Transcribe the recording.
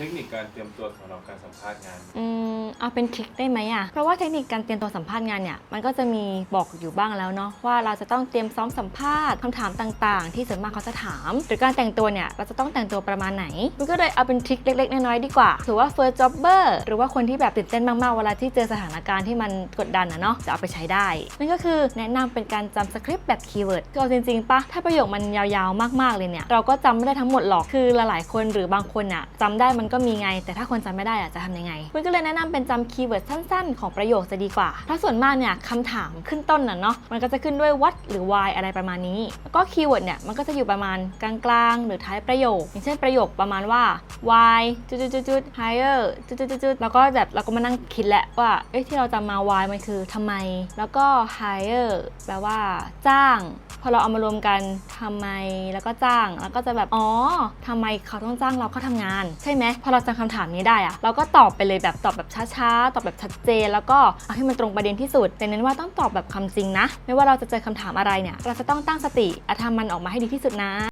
ทคนิคการเตรียมตัวสำหรับการสัมภาษณ์งาน อืม เอาเป็นทริคได้ไหมอะเพราะว่าเทคนิคการเตรียมตัวสัมภาษณ์งานเนี่ยมันก็จะมีบอกอยู่บ้างแล้วเนาะว่าเราจะต้องเตรียมซ้อมสัมภาษณ์คำถามต่างๆ ที่ส่วนมากเขาจะถาม หรือการแต่งตัวเนี่ยเราจะต้องแต่งตัวประมาณไหนมันก็เลยเอาเป็นทริคเล็กๆน้อยๆดีกว่าถือว่า first jobber หรือว่าคนที่แบบตื่นเต้นมากๆเวลาที่เจอสถานการณ์ที่มันกดดันนะเนาะจะเอาไปใช้ได้ นั่นก็คือแนะนำเป็นการจำสคริปต์แบบคีย์เวิร์ดก็จริงๆปะถ้าประโยคมันยาวๆมากๆเลยเนี่ยเราก็จำไม่ได้ทั้งหมดหรอกคือหลายๆคนหรือบางคนอะจำได้มันก็มีไง แต่ถ้าคนจำไม่ได้อะจะทำยังไงคุณก็เลยแนะนำเป็นจำคีย์เวิร์ดสั้นๆ ของประโยคจะดีกว่า เพราะส่วนมากเนี่ยคำถามขึ้นต้นน่ะเนาะ มันก็จะขึ้นด้วย what หรือ why อะไรประมาณนี้ แล้วก็คีย์เวิร์ดเนี่ยมันก็จะอยู่ประมาณกลางๆ หรือท้ายประโยค อย่างเช่นประโยคประมาณว่า why จุดๆๆ higher จุดๆๆๆแล้วก็แบบเราก็มานั่งคิดแหละว่า เอ้ยที่เราจำมา why มันคือทำไม แล้วก็ hire แปลว่าจ้าง พอเราเอามารวมกันทำไมแล้วก็จ้างแล้วก็จะแบบอ๋อทำไมเขาต้องจ้างเราเขาทำงาน ใช่ไหมพอเราจำคำถามนี้ได้อะเราก็ตอบไปเลยแบบตอบแบบช้าๆตอบแบบชัดเจน แล้วก็เอาให้มันตรงประเด็นที่สุดแต่เน้นว่าต้องตอบแบบคำจริงนะ ไม่ว่าเราจะเจอคำถามอะไรเนี่ย เราจะต้องตั้งสติและทำมันออกมาให้ดีที่สุดนะ